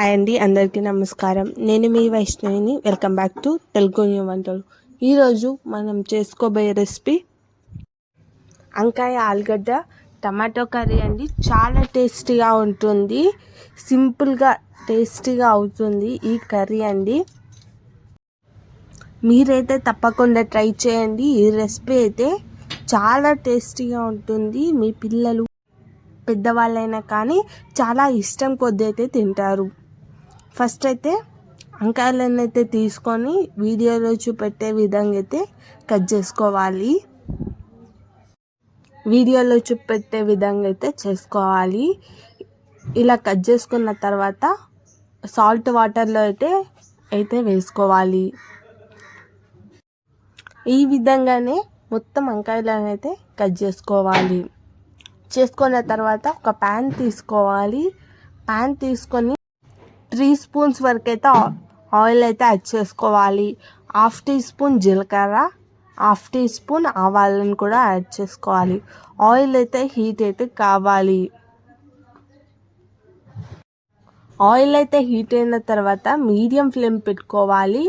Hi అండి అందరికీ నమస్కారం. నేను మీ వైష్ణవిని. Welcome back to Telugu new వంటలు ఈరోజు మనం చేసుకోబోయే రెసిపీ వంకాయ ఆలుగడ్డ టమాటో కర్రీ అండి. చాలా టేస్టీగా ఉంటుంది. సింపుల్గా టేస్టీగా అవుతుంది ఈ కర్రీ అండి. మీరైతే తప్పకుండా ట్రై చేయండి. ఈ రెసిపీ అయితే చాలా టేస్టీగా ఉంటుంది. మీ పిల్లలు పెద్దవాళ్ళైనా కానీ చాలా ఇష్టం కొద్ది అయితే తింటారు. ఫస్ట్ అయితే వంకాయలను అయితే తీసుకొని వీడియోలో చూపెట్టే విధంగా అయితే కట్ చేసుకోవాలి. వీడియోలో చూపెట్టే విధంగా అయితే చేసుకోవాలి. ఇలా కట్ చేసుకున్న తర్వాత సాల్ట్ వాటర్లో అయితే అయితే వేసుకోవాలి. ఈ విధంగానే మొత్తం వంకాయలను అయితే కట్ చేసుకోవాలి. చేసుకున్న తర్వాత ఒక ప్యాన్ తీసుకోవాలి. ప్యాన్ తీసుకొని త్రీ స్పూన్స్ వరకు అయితే ఆయిల్ అయితే యాడ్ చేసుకోవాలి. హాఫ్ టీ స్పూన్ జీలకర్ర హాఫ్ టీ స్పూన్ ఆవాలను కూడా యాడ్ చేసుకోవాలి. ఆయిల్ అయితే హీట్ అయితే కావాలి. ఆయిల్ అయితే హీట్ అయిన తర్వాత మీడియం ఫ్లేమ్ పెట్టుకోవాలి.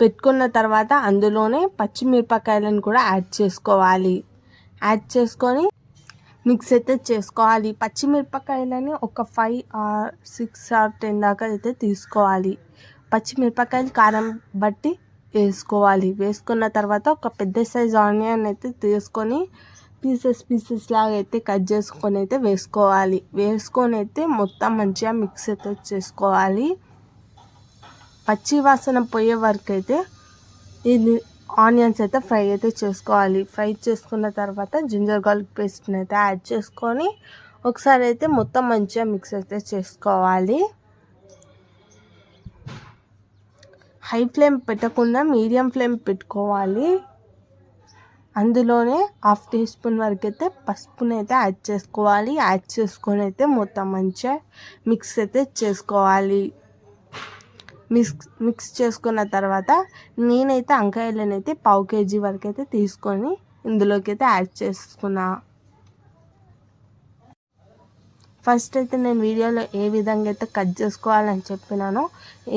పెట్టుకున్న తర్వాత అందులోనే పచ్చిమిరపకాయలను కూడా యాడ్ చేసుకోవాలి. యాడ్ చేసుకొని మిక్స్ అయితే చేసుకోవాలి. పచ్చిమిరపకాయలని ఒక five or six or ten దాకా అయితే తీసుకోవాలి. పచ్చిమిరపకాయలు కారం బట్టి వేసుకోవాలి. వేసుకున్న తర్వాత ఒక పెద్ద సైజ్ ఆనియన్ అయితే తీసుకొని పీసెస్ పీసెస్ లాగా అయితే కట్ చేసుకొని అయితే వేసుకోవాలి. వేసుకొని అయితే మొత్తం మంచిగా మిక్స్ అయితే చేసుకోవాలి. పచ్చి వాసన పోయే వరకు అయితే ఇది ఆనియన్స్ అయితే ఫ్రై అయితే చేసుకోవాలి. ఫ్రై చేసుకున్న తర్వాత జింజర్ గార్లిక్ పేస్ట్ని అయితే యాడ్ చేసుకొని ఒకసారి అయితే మొత్తం మంచిగా మిక్స్ అయితే చేసుకోవాలి. హై ఫ్లేమ్ పెట్టకుండా మీడియం ఫ్లేమ్ పెట్టుకోవాలి. అందులోనే హాఫ్ టీ స్పూన్ వరకు అయితే పసుపుని అయితే యాడ్ చేసుకోవాలి. యాడ్ చేసుకొని అయితే మొత్తం మంచిగా మిక్స్ అయితే చేసుకోవాలి. మిక్స్ మిక్స్ చేసుకున్న తర్వాత నేనైతే వంకాయలను అయితే పావు కేజీ వరకు అయితే తీసుకొని ఇందులోకి అయితే యాడ్ చేసుకున్నా. ఫస్ట్ అయితే నేను వీడియోలో ఏ విధంగా అయితే కట్ చేసుకోవాలని చెప్పినానో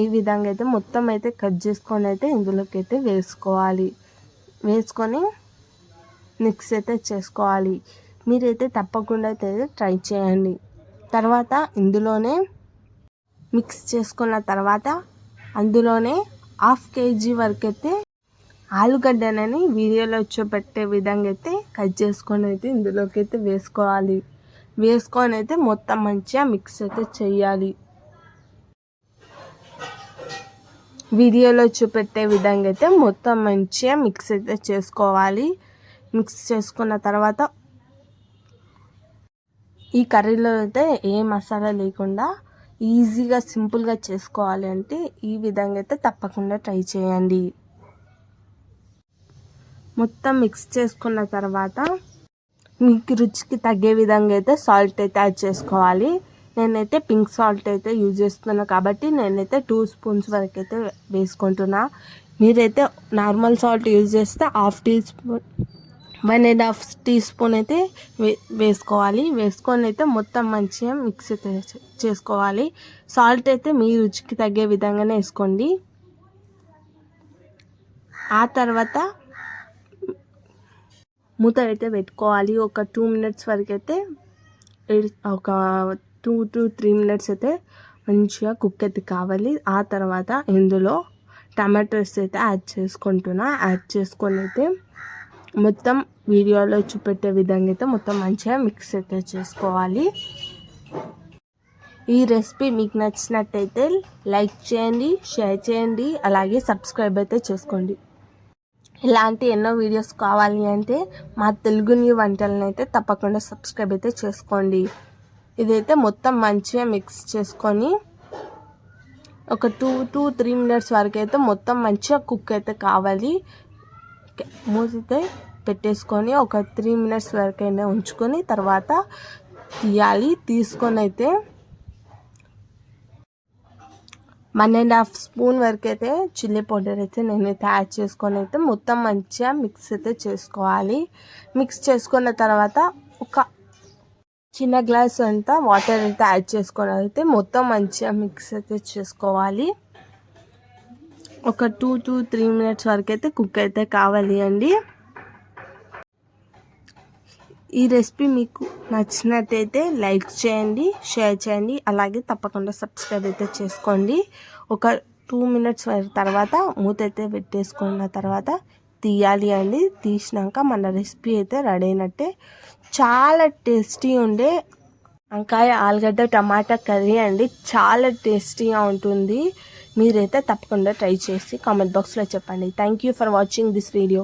ఈ విధంగా అయితే మొత్తం అయితే కట్ చేసుకొని అయితే ఇందులోకి అయితే వేసుకోవాలి. వేసుకొని మిక్స్ అయితే చేసుకోవాలి. మీరైతే తప్పకుండా అయితే ట్రై చేయండి. తర్వాత ఇందులోనే మిక్స్ చేసుకున్న తర్వాత అందులోనే హాఫ్ కేజీ వరకు అయితే ఆలుగడ్డనని వీడియోలో చూపెట్టే విధంగా అయితే కట్ చేసుకొని అయితే ఇందులోకి అయితే వేసుకోవాలి. వేసుకొని అయితే మొత్తం మంచిగా మిక్స్ అయితే చేయాలి. వీడియోలో చూపెట్టే విధంగా అయితే మొత్తం మంచిగా మిక్స్ అయితే చేసుకోవాలి. మిక్స్ చేసుకున్న తర్వాత ఈ కర్రీలో అయితే ఏ మసాలా లేకుండా ఈజీగా సింపుల్గా చేసుకోవాలి అంటే ఈ విధంగా అయితే తప్పకుండా ట్రై చేయండి. మొత్తం మిక్స్ చేసుకున్న తర్వాత మీకు రుచికి తగ్గే విధంగా అయితే సాల్ట్ అయితే యాడ్ చేసుకోవాలి. నేనైతే పింక్ సాల్ట్ అయితే యూజ్ చేస్తున్నాను కాబట్టి నేనైతే టూ స్పూన్స్ వరకు అయితే వేసుకుంటున్నా. మీరైతే నార్మల్ సాల్ట్ యూజ్ చేస్తే half teaspoon one and half teaspoon అయితే వే వేసుకోవాలి. వేసుకొని అయితే మొత్తం మంచిగా మిక్స్ అయితే చేసుకోవాలి. సాల్ట్ అయితే మీ రుచికి తగ్గే విధంగానే వేసుకోండి. ఆ తర్వాత మూత అయితే పెట్టుకోవాలి. ఒక టూ మినిట్స్ వరకు అయితే ఒక టూ టు త్రీ మినిట్స్ అయితే మంచిగా కుక్ అయితే కావాలి. ఆ తర్వాత ఇందులో టమాటోస్ అయితే యాడ్ చేసుకుంటున్నా. యాడ్ చేసుకొని అయితే మొత్తం వీడియోలో చూపెట్టే విధంగా అయితే మొత్తం మంచిగా మిక్స్ అయితే చేసుకోవాలి. ఈ రెసిపీ మీకు నచ్చినట్టయితే లైక్ చేయండి షేర్ చేయండి అలాగే సబ్స్క్రైబ్ అయితే చేసుకోండి. ఇలాంటి ఎన్నో వీడియోస్ కావాలి అంటే మా తెలుగు న్యూ వంటలను అయితే తప్పకుండా సబ్స్క్రైబ్ అయితే చేసుకోండి. ఇదైతే మొత్తం మంచిగా మిక్స్ చేసుకొని ఒక టూ టూ త్రీ మినిట్స్ వరకు అయితే మొత్తం మంచిగా కుక్ అయితే కావాలి. మూసితే పెట్టేసుకొని ఒక త్రీ మినిట్స్ వరకైనా ఉంచుకొని తర్వాత తీయాలి. తీసుకొని అయితే వన్ అండ్ హాఫ్ స్పూన్ వరకు అయితే చిల్లీ పౌడర్ అయితే నేనైతే యాడ్ చేసుకొని అయితే మొత్తం మంచిగా మిక్స్ అయితే చేసుకోవాలి. మిక్స్ చేసుకున్న తర్వాత ఒక చిన్న గ్లాస్ అంతా వాటర్ అయితే యాడ్ చేసుకొని అయితే మొత్తం మంచిగా మిక్స్ అయితే చేసుకోవాలి. ఒక టూ టు త్రీ మినిట్స్ వరకు అయితే కుక్ అయితే కావాలి అండి. ఈ రెసిపీ మీకు నచ్చినట్టయితే లైక్ చేయండి షేర్ చేయండి అలాగే తప్పకుండా సబ్స్క్రైబ్ అయితే చేసుకోండి. ఒక టూ మినిట్స్ తర్వాత మూత అయితే పెట్టేసుకున్న తర్వాత తీయాలి అండి. తీసినాక మన రెసిపీ అయితే రెడీ అయినట్టే. చాలా టేస్టీ ఉండే వంకాయ ఆలుగడ్డ టమాటా కర్రీ అండి. చాలా టేస్టీగా ఉంటుంది. మీరైతే తప్పకుండా ట్రై చేసి కామెంట్ బాక్స్లో చెప్పండి. Thank you for watching this video